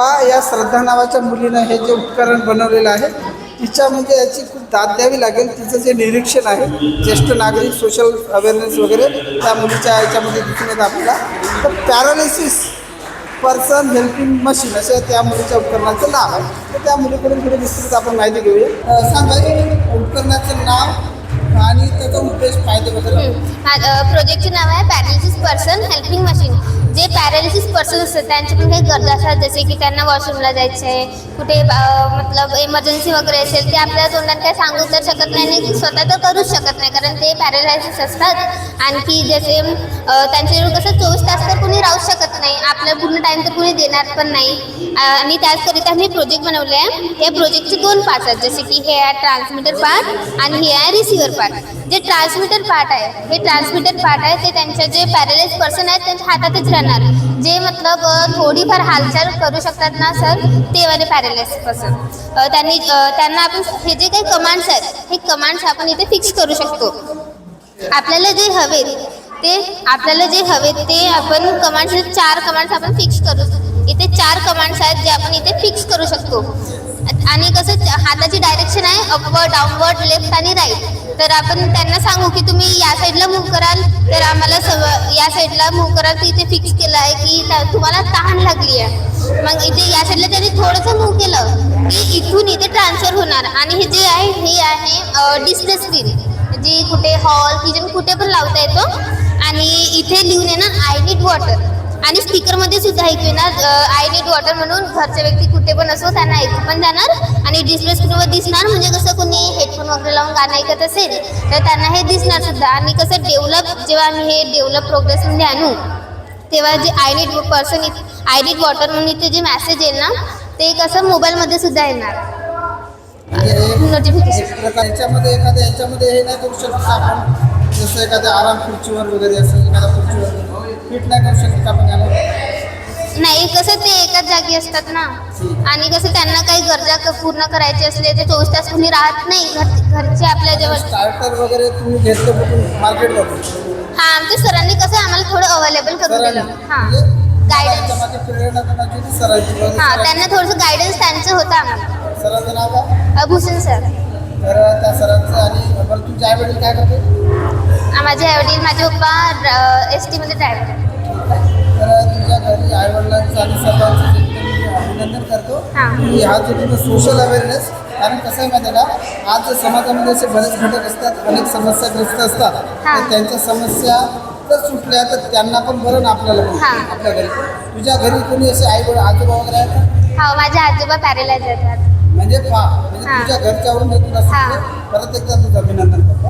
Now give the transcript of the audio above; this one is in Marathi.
पा या श्रद्धा नावाच्या मुलीनं हे जे उपकरण बनवलेलं आहे तिच्या म्हणजे याची खूप दाद द्यावी लागेल. तिचं जे निरीक्षण आहे ज्येष्ठ नागरिक सोशल अवेअरनेस वगैरे त्या मुलीच्या याच्यामध्ये दिसून येतं आपल्याला. तर पॅरालिसिस पर्सन हेल्पिंग मशीन असं त्या मुलीच्या उपकरणाचं नाव आहे. तर त्या मुलीकडून थोडी विस्तृत आपण माहिती घेऊया. अं, सांगा उपकरणाचं नाव आणि त्याचा उद्देश फायदे वगैरे? प्रोजेक्टचे नाव आहे पॅरालिसिस पर्सन हेल्पिंग मशीन जे पॅरालिसिस पर्सन असतात त्यांचे पण काही गरजा असतात. जसे की त्यांना वॉशरूमला जायचं आहे कुठे मतलब इमर्जन्सी वगैरे असेल ते आपल्या तोंडात काय सांगू तर शकत नाही आणि स्वतः तर करूच शकत नाही. कारण ते पॅरालायसिस असतात. आणखी जसे त्यांचे कसं चोवीस तास तर कोणी राहू शकत नाही. आपल्या पूर्ण टाईम तर कोणी देणार पण नाही. आणि त्याचकरिता मी प्रोजेक्ट बनवले आहे हे प्रोजेक्टचे दोन पार्ट आहेत. जसे की हे आहे ट्रान्समीटर पार्ट आणि हे आहे रिसिव्हर पार्ट जे ट्रान्समीटर पार्ट आहे हे ट्रान्समीटर पार्ट आहे ते त्यांच्या जे पॅरालाइज पर्सन आहेत त्यांच्या हातातच राहणार. जे मतलब थोडीफार हालचाल करू शकतात ना सर ते वाले पॅरालाइज पर्सन त्यांनी त्यांना आपण हे जे काही कमांड्स आहेत हे कमांड्स आपण इथे फिक्स करू शकतो. आपल्याला जे हवे ते आपल्याला जे हवे ते आपण कमांड्स चार कमांड्स आपण फिक्स करू इथे चार कमांड्स आहेत जे आपण इथे फिक्स करू शकतो. आणि कसं हाताची डायरेक्शन आहे अपवर्ड डाऊनवर्ड लेफ्ट आणि राईट तर आपण त्यांना सांगू की तुम्ही या साईडला मूव्ह कराल. तर आम्हाला सव या साईडला मूव्ह कराल. तर इथे फिक्स केलं आहे की तुम्हाला तहान लागली आहे. मग इथे या साईडला त्यांनी थोडंसं मूव्ह केलं की इथून इथे ट्रान्सफर होणार. आणि हे जे आहे हे आहे डिस्प्ले स्क्रीन जी कुठे हॉल किचन कुठे पण लावता येतो. आणि इथे लिहून येणार आय नीड वॉटर आणि स्पीकरमध्ये सुद्धा ऐकू येणार. आय नीड वॉटर म्हणून घरचे व्यक्ती कुठे पण असो त्यांना ऐकू पण जाणार. आणि डिस्प्ले स्क्रीनवर दिसणार म्हणजे कसं कोणी हेडफोन वगैरे लावून गाणं ऐकत असेल तर त्यांना हे दिसणार सुद्धा. आणि कसं डेव्हलप जेव्हा आम्ही हे डेव्हलप प्रोग्रेसमध्ये आणू तेव्हा जे I need person I need water म्हणून इथे जे मॅसेज येईल ना ते कसं मोबाईलमध्ये सुद्धा येणार. नोटिफिकेशन एक प्रकार याच्यामध्ये एखाद्या याच्यामध्ये हे नाही करू शकत का आपण. जसं एखाद्या आराम खुर्चीवर वगैरे असं एखाद्या खुर्चीवर. फिट नाही करू शकत आपण याला? नाही कसं ते एकाच जागी असतात ना. आणि कसं त्यांना काही गरजा पूर्ण करायचे असले ते चोवीस तास कोणी राहत नाही. घर घरचे आपल्या जवळ स्टार्टर वगैरे तुम्ही घेतलं कुठून? मार्केटमधून हा आमच्या सरांनी कसं आम्हाला थोडं अवेलेबल करून दिलं. हां. गायडन्स प्रेरणा? सरांची. बरं, हां त्यांना थोडंसं गायडन्स त्यांचं होतं आम्हाला. सरांचं नाव काय? अ, भूषण सर. तर त्या सरांचं आणि बरं तुमचे आई वडील काय करते माझे आईवडील माझे पप्पा एस टीमध्ये ड्रायव्हर आहेत तर तुमच्या घरी आई वडिलांचं आणि सर्वांचं मी अभिनंदन करतो हां. की हा जो तुम्ही सोशल अवेअरनेस कारण कसं आहे माहिती आहे का आज समाजामध्ये असे बरेच घटक असतात अनेक समस्याग्रस्त असतात हां. तर त्यांच्या समस्या जर सुटल्या तर त्यांना पण बरं ना आपल्याला पण हां. आपल्या घरी तुझ्या घरी कोणी असे आई वडील आजोबा वगैरे आहेत का? हो माझे आजोबा पॅरेलाइज आहेत म्हणजे पहा म्हणजे. तुझ्या घरच्यावरून हे तुला. सुटलं परत एकदा तुझं अभिनंदन करतो